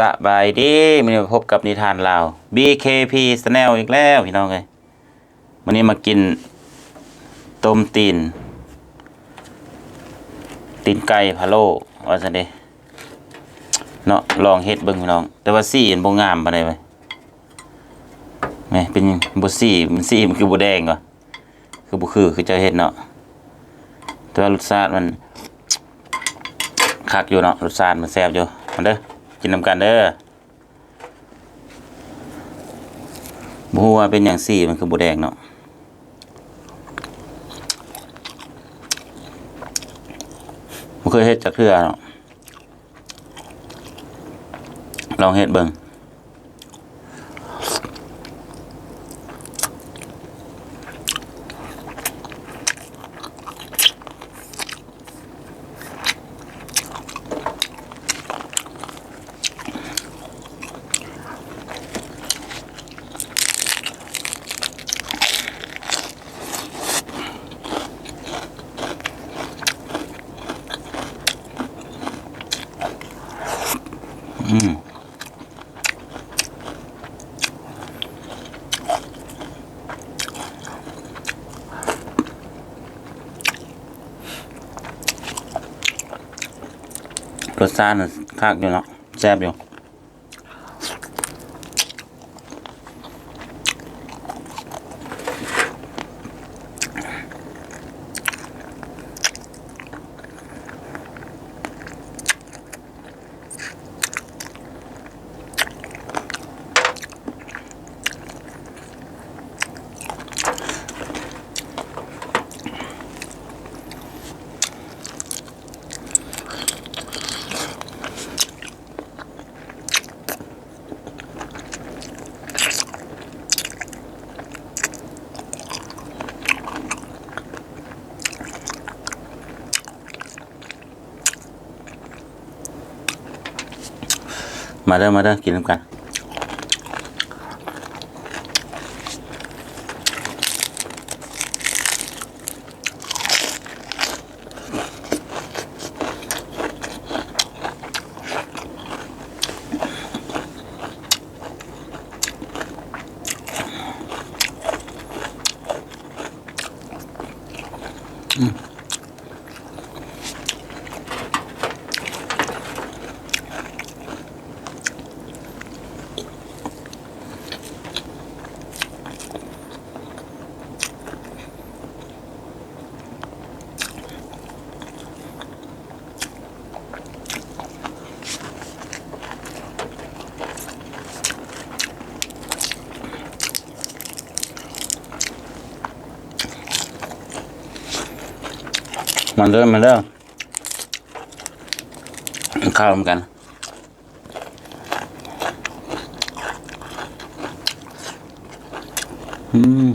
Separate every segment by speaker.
Speaker 1: สบายดีมันนี้มาพบกับนิทานลาว BKP Channel อีกแล้วพี่น้องเลยวันนี้มากินต้มตีน ตีนไก่พะโล้ว่าซะเดเนาะลองเฮ็ดเบิ่งพี่น้อง แต่ว่าสีมันบ่งามปานใดเว้ยแม่เป็นบ่สีมันสีมันคือบ่แดงวะคือบ่คือคือเจะเฮ็ดเนาะแต่ว่ารสชาติมันคักอยู่เนาะรสชาติมันแซ่บอยู่มาเด้อ กินนำกันเด้อบัวเป็นอย่างสี่มันคือบัวแดงเนาะบ่เคยเฮ็ดจักเทื่อเนาะลองเฮ็ดเบิ่ง อืมรสชาติคักอยู่เนาะแซ่บอยู่ มาเด้อมาเด้อกินน้ำกันอืมาเด้อมาเด้อกินข้าวเหมือนกันอืม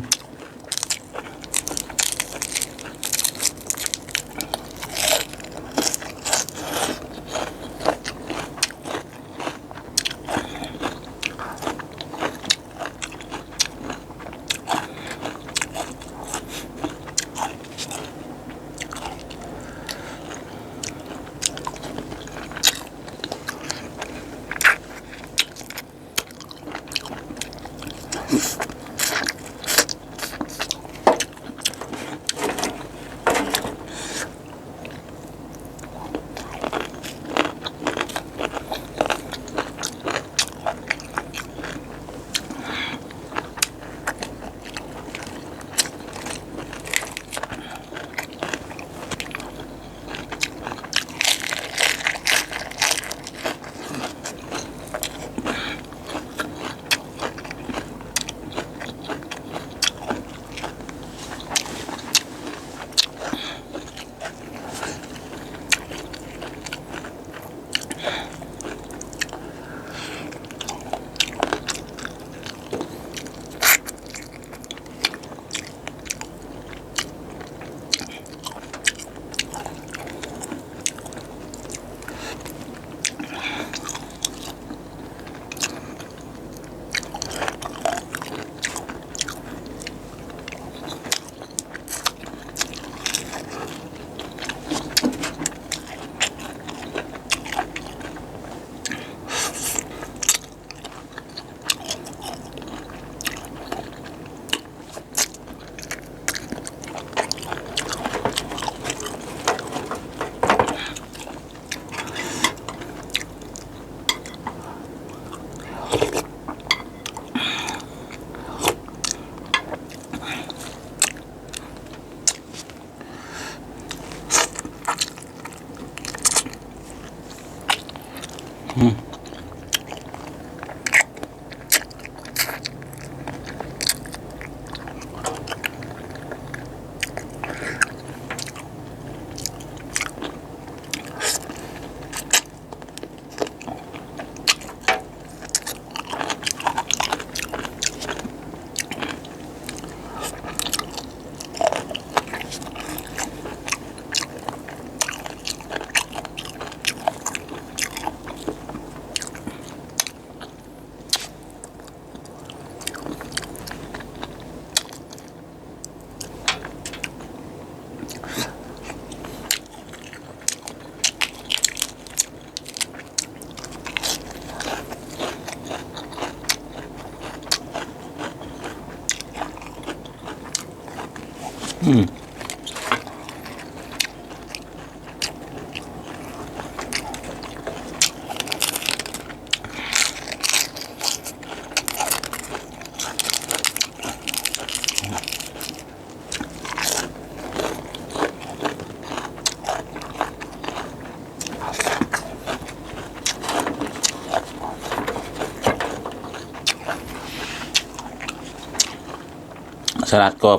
Speaker 1: สลัดก็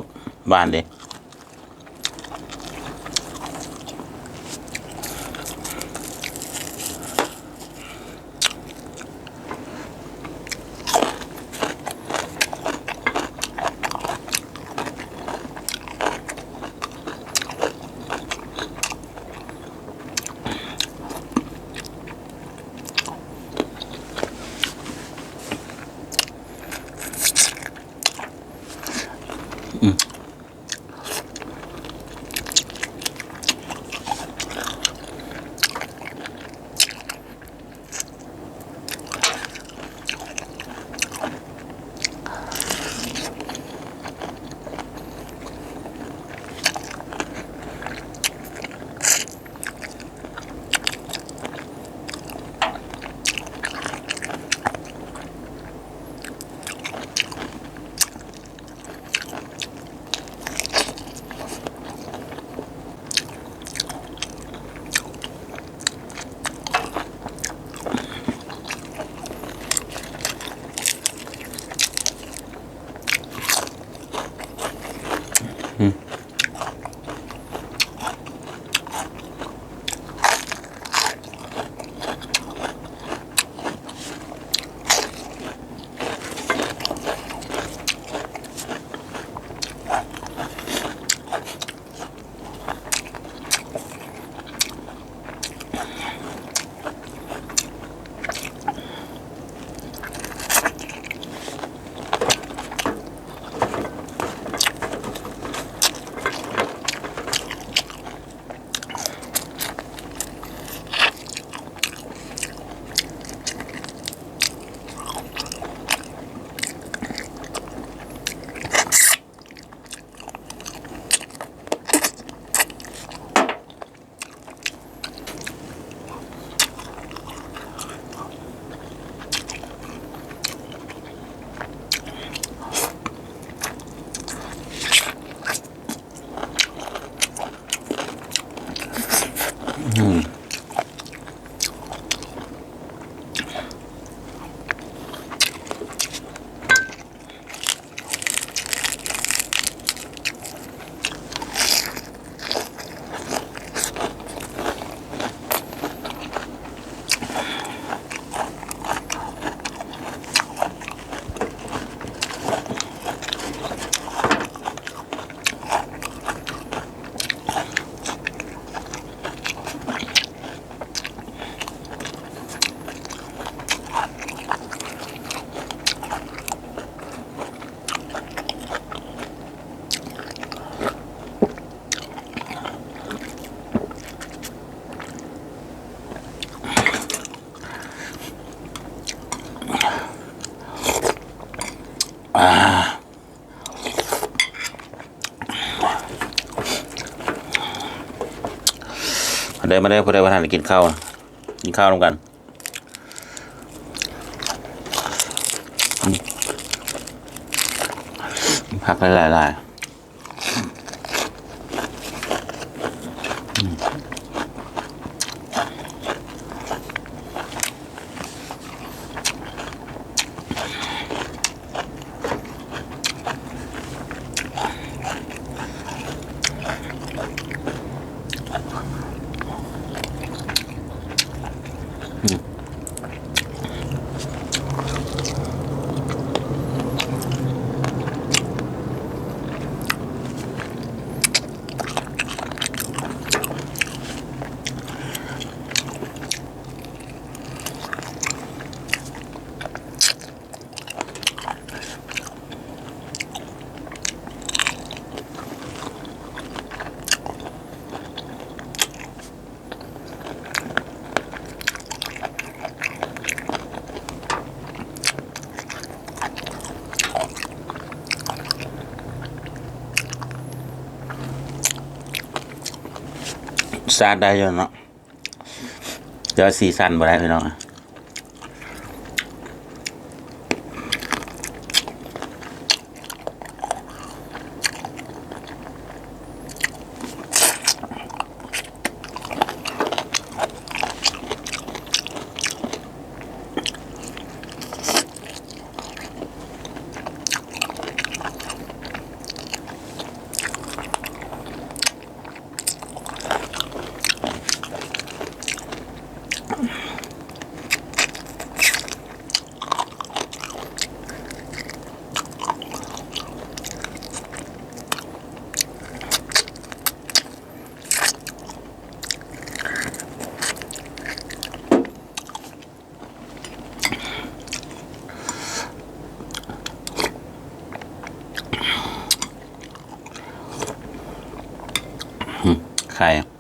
Speaker 1: บานเด้ ได้มาได้พอได้ว่าทานกินข้าวกินข้าวร่วมกันผักหลายๆ ซาดได้อยู่เนาะเดี๋ยวซีซันบ่ได้พี่น้องอะ ไ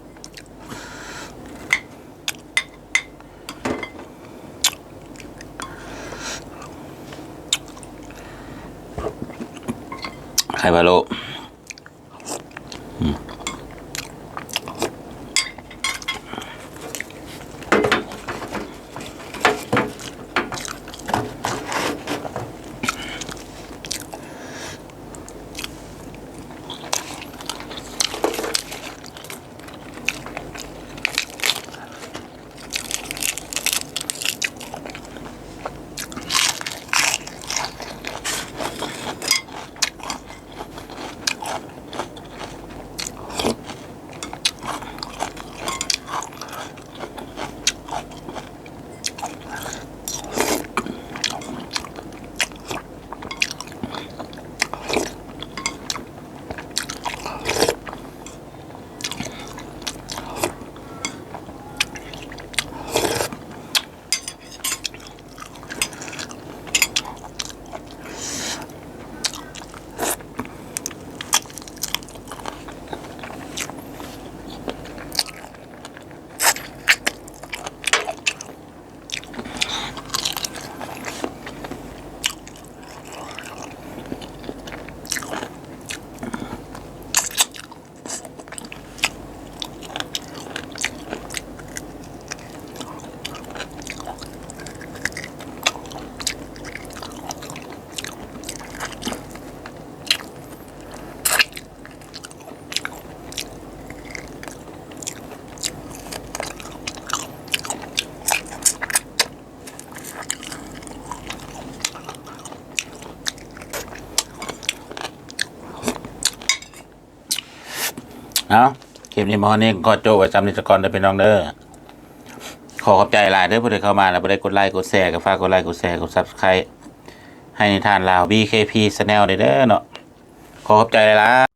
Speaker 1: เนาคลิปนี้มอนี้ก็โจ้ไว้จำนิจกรได้เป็นน้องเด้อขอขอบใจหลายเด้อผู้ใดเข้ามาแล้วผู้ใดกดไลค์กดแชร์กับฝากกดไลค์กดแชร์กดซับสไครต์ให้นิทานลาว BKP Channel เด้อเนาะขอขอบใจหลาย